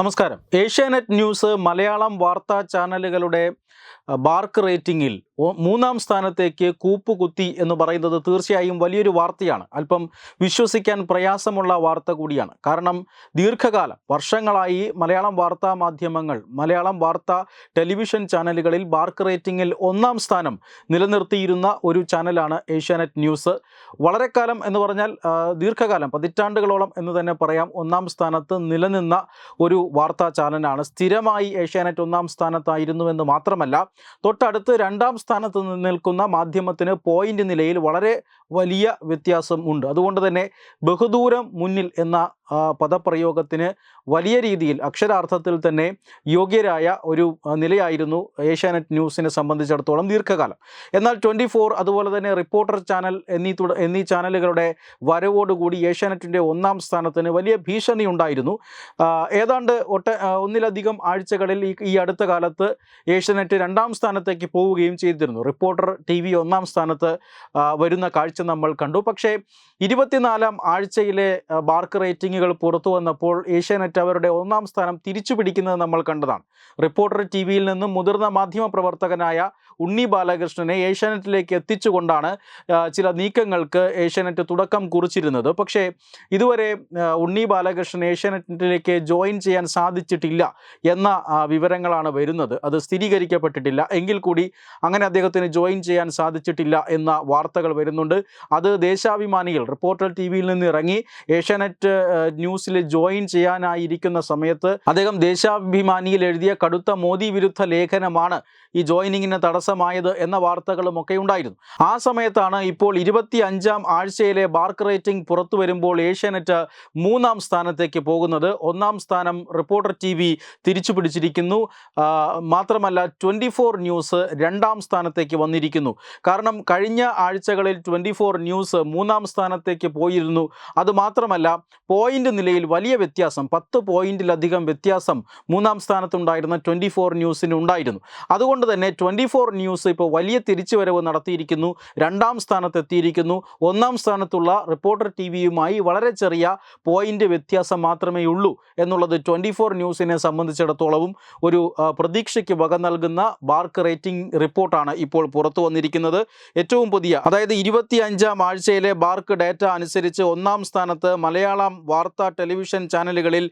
നമസ്കാരം. ഏഷ്യാനെറ്റ് ന്യൂസ് മലയാളം വാർത്താ ചാനലുകളുടെ ബാർക്ക് റേറ്റിംഗിൽ മൂന്നാം സ്ഥാനത്തേക്ക് കൂപ്പുകുത്തി എന്ന് പറയുന്നത് തീർച്ചയായും വലിയൊരു വാർത്തയാണ്. അല്പം വിശ്വസിക്കാൻ പ്രയാസമുള്ള വാർത്ത കൂടിയാണ്. കാരണം ദീർഘകാലം വർഷങ്ങളായി മലയാളം വാർത്താ മാധ്യമങ്ങൾ മലയാളം വാർത്താ ടെലിവിഷൻ ചാനലുകളിൽ ബാർക്ക് റേറ്റിംഗിൽ ഒന്നാം സ്ഥാനം നിലനിർത്തിയിരുന്ന ഒരു ചാനലാണ് ഏഷ്യാനെറ്റ് ന്യൂസ്. വളരെ കാലം എന്ന് പറഞ്ഞാൽ ദീർഘകാലം പതിറ്റാണ്ടുകളോളം എന്ന് തന്നെ പറയാം ഒന്നാം സ്ഥാനത്ത് നിലനിന്ന ഒരു വാർത്താ ചാനലാണ്. സ്ഥിരമായി ഏഷ്യാനെറ്റ് ഒന്നാം സ്ഥാനത്തായിരുന്നു എന്ന് മാത്രമല്ല തൊട്ടടുത്ത് രണ്ടാം സ്ഥാനത്ത് നിൽക്കുന്ന മാധ്യമത്തിന് പോയിന്റ് നിലയിൽ വളരെ വലിയ വ്യത്യാസം ഉണ്ട്. അതുകൊണ്ട് തന്നെ ബഹുദൂരം മുന്നിൽ എന്ന പദപ്രയോഗത്തിന് വലിയ രീതിയിൽ അക്ഷരാർത്ഥത്തിൽ തന്നെ യോഗ്യരായ ഒരു നിലയായിരുന്നു ഏഷ്യാനെറ്റ് ന്യൂസിനെ സംബന്ധിച്ചിടത്തോളം ദീർഘകാലം. എന്നാൽ ട്വന്റി ഫോർ അതുപോലെ തന്നെ റിപ്പോർട്ടർ ചാനൽ എന്നീ തുട എന്നീ ചാനലുകളുടെ വരവോടുകൂടി ഏഷ്യാനെറ്റിന്റെ ഒന്നാം സ്ഥാനത്തിന് വലിയ ഭീഷണി ഉണ്ടായിരുന്നു. ഏതാണ്ട് ഒട്ട ഒന്നിലധികം ആഴ്ചകളിൽ ഈ അടുത്ത കാലത്ത് ഏഷ്യാനെറ്റ് രണ്ടാം സ്ഥാനത്തേക്ക് പോവുകയും ചെയ്തിരുന്നു. റിപ്പോർട്ടർ ടി വി ഒന്നാം സ്ഥാനത്ത് വരുന്ന കാഴ്ച നമ്മൾ കണ്ടു. പക്ഷേ ഇരുപത്തിനാലാം ആഴ്ചയിലെ ബാർക്ക് റേറ്റിംഗുകൾ പുറത്തു വന്നപ്പോൾ ഏഷ്യാനെറ്റ് അവരുടെ ഒന്നാം സ്ഥാനം തിരിച്ചു പിടിക്കുന്നത് നമ്മൾ കണ്ടതാണ്. റിപ്പോർട്ടർ ടി വിയിൽ നിന്നും മുതിർന്ന മാധ്യമ പ്രവർത്തകനായ ഉണ്ണി ബാലകൃഷ്ണനെ ഏഷ്യാനെറ്റിലേക്ക് എത്തിച്ചുകൊണ്ടാണ് ചില നീക്കങ്ങൾക്ക് ഏഷ്യാനെറ്റ് തുടക്കം കുറിച്ചിരുന്നത്. പക്ഷേ ഇതുവരെ ഉണ്ണി ബാലകൃഷ്ണൻ ഏഷ്യാനെറ്റിലേക്ക് ജോയിൻ ചെയ്യാൻ സാധിച്ചിട്ടില്ല എന്ന വിവരങ്ങളാണ് വരുന്നത്. അത് സ്ഥിരീകരിക്കപ്പെട്ടിട്ടില്ല. എങ്കിൽ കൂടി അങ്ങനെ അദ്ദേഹത്തിന് ജോയിൻ ചെയ്യാൻ സാധിച്ചിട്ടില്ല എന്ന വാർത്തകൾ വരുന്നുണ്ട്. അത് ദേശാഭിമാനികൾ റിപ്പോർട്ടർ ടി വിയിൽ നിന്ന് ഇറങ്ങി ഏഷ്യാനെറ്റ് ന്യൂസിൽ ജോയിൻ ചെയ്യാനായിരിക്കുന്ന സമയത്ത് അദ്ദേഹം ദേശാഭിമാനിയിൽ എഴുതിയ കടുത്ത മോദി വിരുദ്ധ ലേഖനമാണ് ഈ ജോയിനിങ്ങിന് തടസ്സമായത് എന്ന വാർത്തകളും ഒക്കെ ഉണ്ടായിരുന്നു. ആ സമയത്താണ് ഇപ്പോൾ ഇരുപത്തി അഞ്ചാം ആഴ്ചയിലെ ബാർക്ക് റേറ്റിംഗ് പുറത്തു വരുമ്പോൾ ഏഷ്യാനെറ്റ് മൂന്നാം സ്ഥാനത്തേക്ക് പോകുന്നത്. ഒന്നാം സ്ഥാനം റിപ്പോർട്ടർ ടി വി തിരിച്ചു പിടിച്ചിരിക്കുന്നു. മാത്രമല്ല ട്വന്റി ഫോർ ന്യൂസ് രണ്ടാം സ്ഥാനത്തേക്ക് വന്നിരിക്കുന്നു. കാരണം കഴിഞ്ഞ ആഴ്ചകളിൽ ട്വന്റി ഫോർ ന്യൂസ് മൂന്നാം സ്ഥാനത്തേക്ക് പോയിരുന്നു. അതുമാത്രമല്ല പോയിന്റ് നിലയിൽ വലിയ വ്യത്യാസം പത്ത് പോയിന്റിലധികം വ്യത്യാസം മൂന്നാം സ്ഥാനത്തുണ്ടായിരുന്ന ട്വന്റി ഫോർ ന്യൂസിന് ഉണ്ടായിരുന്നു. അതുകൊണ്ട് തന്നെ ട്വന്റി ഫോർ ന്യൂസ് ഇപ്പോൾ വലിയ തിരിച്ചുവരവ് നടത്തിയിരിക്കുന്നു. രണ്ടാം സ്ഥാനത്തെത്തിയിരിക്കുന്നു. ഒന്നാം സ്ഥാനത്തുള്ള റിപ്പോർട്ടർ ടി വിയുമായി വളരെ ചെറിയ പോയിന്റ് വ്യത്യാസം മാത്രമേ ഉള്ളൂ എന്നുള്ളത് ട്വന്റി ഫോർ ന്യൂസിനെ സംബന്ധിച്ചിടത്തോളവും ഒരു പ്രതീക്ഷയ്ക്ക് വക നൽകുന്ന ബാർക്ക് റേറ്റിംഗ് റിപ്പോർട്ടാണ് ഇപ്പോൾ പുറത്തു വന്നിരിക്കുന്നത്. ഏറ്റവും പുതിയ അതായത് ഇരുപത്തി അഞ്ചാം ആഴ്ചയിലെ ബാർക്ക് ഡാറ്റ അനുസരിച്ച് ഒന്നാം സ്ഥാനത്ത് മലയാളം വാർത്താ ടെലിവിഷൻ ചാനലുകളിൽ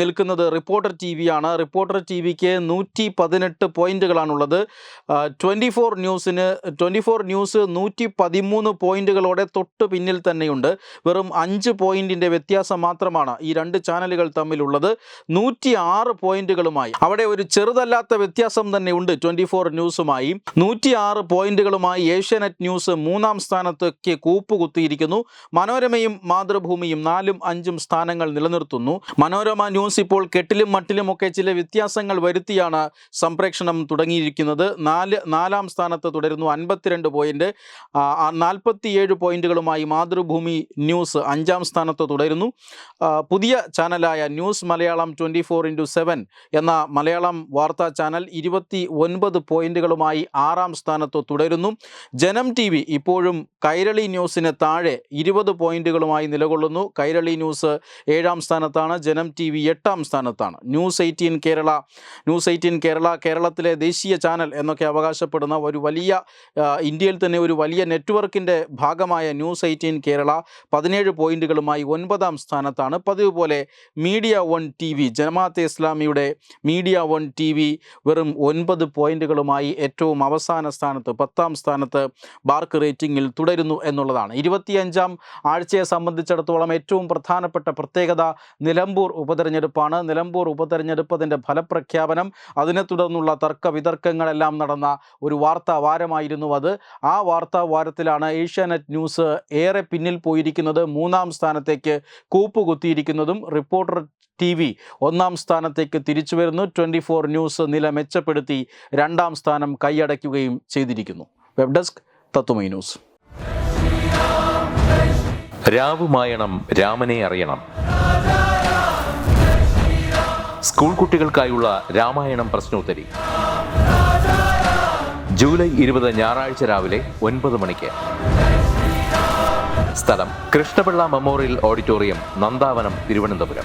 നിൽക്കുന്നത് റിപ്പോർട്ടർ ടി വിയാണ് റിപ്പോർട്ടർ ടി വിക്ക് നൂറ്റി പതിനെട്ട് പോയിന്റുകളാണുള്ളത് ട്വന്റി ഫോർ ന്യൂസിന് ട്വന്റി ഫോർ ന്യൂസ് നൂറ്റി പതിമൂന്ന് പോയിന്റുകളോടെ തൊട്ട് പിന്നിൽ തന്നെയുണ്ട്. വെറും അഞ്ച് പോയിന്റിന്റെ വ്യത്യാസം മാത്രമാണ് ഈ രണ്ട് ചാനലുകൾ തമ്മിലുള്ളത്. നൂറ്റി ആറ് പോയിന്റുകളുമായി. അവിടെ ഒരു ചെറുതല്ലാത്ത വ്യത്യാസം തന്നെ ഉണ്ട് ട്വന്റി ഫോർ ന്യൂസുമായി നൂറ്റി ആറ് പോയിന്റുകളുമായി ഏഷ്യാനെറ്റ് ന്യൂസ് മൂന്നാം സ്ഥാനത്തേക്ക് കൂപ്പുകുത്തിയിരിക്കുന്നു. മനോരമയും മാതൃഭൂമിയും നാലും അഞ്ചും സ്ഥാനങ്ങൾ നിലനിർത്തുന്നു. മനോരമ ന്യൂസ് ഇപ്പോൾ കെട്ടിലും മട്ടിലുമൊക്കെ ചില വ്യത്യാസങ്ങൾ വരുത്തിയാണ് സംപ്രേക്ഷണം തുടങ്ങിയിരിക്കുന്നത്. നാല് നാലാം സ്ഥാനത്ത് തുടരുന്നു അൻപത്തിരണ്ട് പോയിന്റ്. നാൽപ്പത്തിയേഴ് പോയിന്റുകളുമായി മാതൃഭൂമി ന്യൂസ് അഞ്ചാം സ്ഥാനത്ത് തുടരുന്നു. പുതിയ ചാനലായ news Malayalam twenty four into seven എന്ന മലയാളം വാർത്താ ചാനൽ ഇരുപത്തി ഒൻപത് പോയിന്റുകളുമായി ആറാം സ്ഥാനത്ത് തുടരുന്നു. ജനം ടി വി ഇപ്പോഴും കൈരളി ന്യൂസിന് താഴെ ഇരുപത് പോയിന്റുകളുമായി നിലകൊള്ളുന്നു. കൈരളി ന്യൂസ് ഏഴാം സ്ഥാനത്താണ് ജനം ടി വി എട്ടാം സ്ഥാനത്താണ്. News eighteen Kerala news eighteen Kerala കേരളത്തിലെ ദേശീയ ചാനൽ എന്നൊക്കെ അവകാശപ്പെടുന്ന ഒരു വലിയ ഇന്ത്യയിൽ തന്നെ ഒരു വലിയ നെറ്റ്വർക്കിന്റെ ഭാഗമായ ന്യൂസ് എയ്റ്റീൻ കേരള പതിനേഴ് പോയിന്റുകളുമായി ഒൻപതാം സ്ഥാനത്താണ്. പതിവ് പോലെ മീഡിയ വൺ ടി വി ജമാഅത്തെ ഇസ്ലാമിയുടെ മീഡിയ വൺ ടി വി വെറും ഒൻപത് പോയിന്റുകളുമായി ഏറ്റവും അവസാന സ്ഥാനത്ത് പത്താം സ്ഥാനത്ത് ബാർക്ക് റേറ്റിംഗിൽ തുടരുന്നു എന്നുള്ളതാണ്. ഇരുപത്തിയഞ്ചാം ആഴ്ചയെ സംബന്ധിച്ചിടത്തോളം ഏറ്റവും പ്രധാനപ്പെട്ട പ്രത്യേകത നിലമ്പൂർ ഉപതെരഞ്ഞെടുപ്പാണ്. നിലമ്പൂർ ഉപതെരഞ്ഞെടുപ്പ് അതിന്റെ ഫലപ്രഖ്യാപനം അതിനെ തുടർന്നുള്ള തർക്ക വിതർക്കങ്ങളെല്ലാം നടന്ന ഒരു വാർത്താ വാരമായിരുന്നു അത്. ആ വാർത്താ വാരത്തിലാണ് ഏഷ്യാനെറ്റ് ന്യൂസ് ഏറെ പിന്നിൽ പോയിരിക്കുന്നത്. മൂന്നാം സ്ഥാനത്തേക്ക് കൂപ്പുകുത്തിയിരിക്കുന്നതും റിപ്പോർട്ടർ ടി വി ഒന്നാം സ്ഥാനത്തേക്ക് തിരിച്ചു വരുന്നു. ട്വന്റി ഫോർ ന്യൂസ് നില മെച്ചപ്പെടുത്തി രണ്ടാം സ്ഥാനം കൈയടയ്ക്കുകയും ചെയ്തിരിക്കുന്നു. Web desk Tatwamayi news. രാവുമായണം രാമനെ അറിയണം. സ്കൂൾ കുട്ടികൾക്കായുള്ള രാമായണം പ്രശ്നോത്തരി. ജൂലൈ ഇരുപത് ഞായറാഴ്ച രാവിലെ ഒൻപത് മണിക്ക്. സ്ഥലം കൃഷ്ണപിള്ള മെമ്മോറിയൽ ഓഡിറ്റോറിയം നന്ദാവനം തിരുവനന്തപുരം.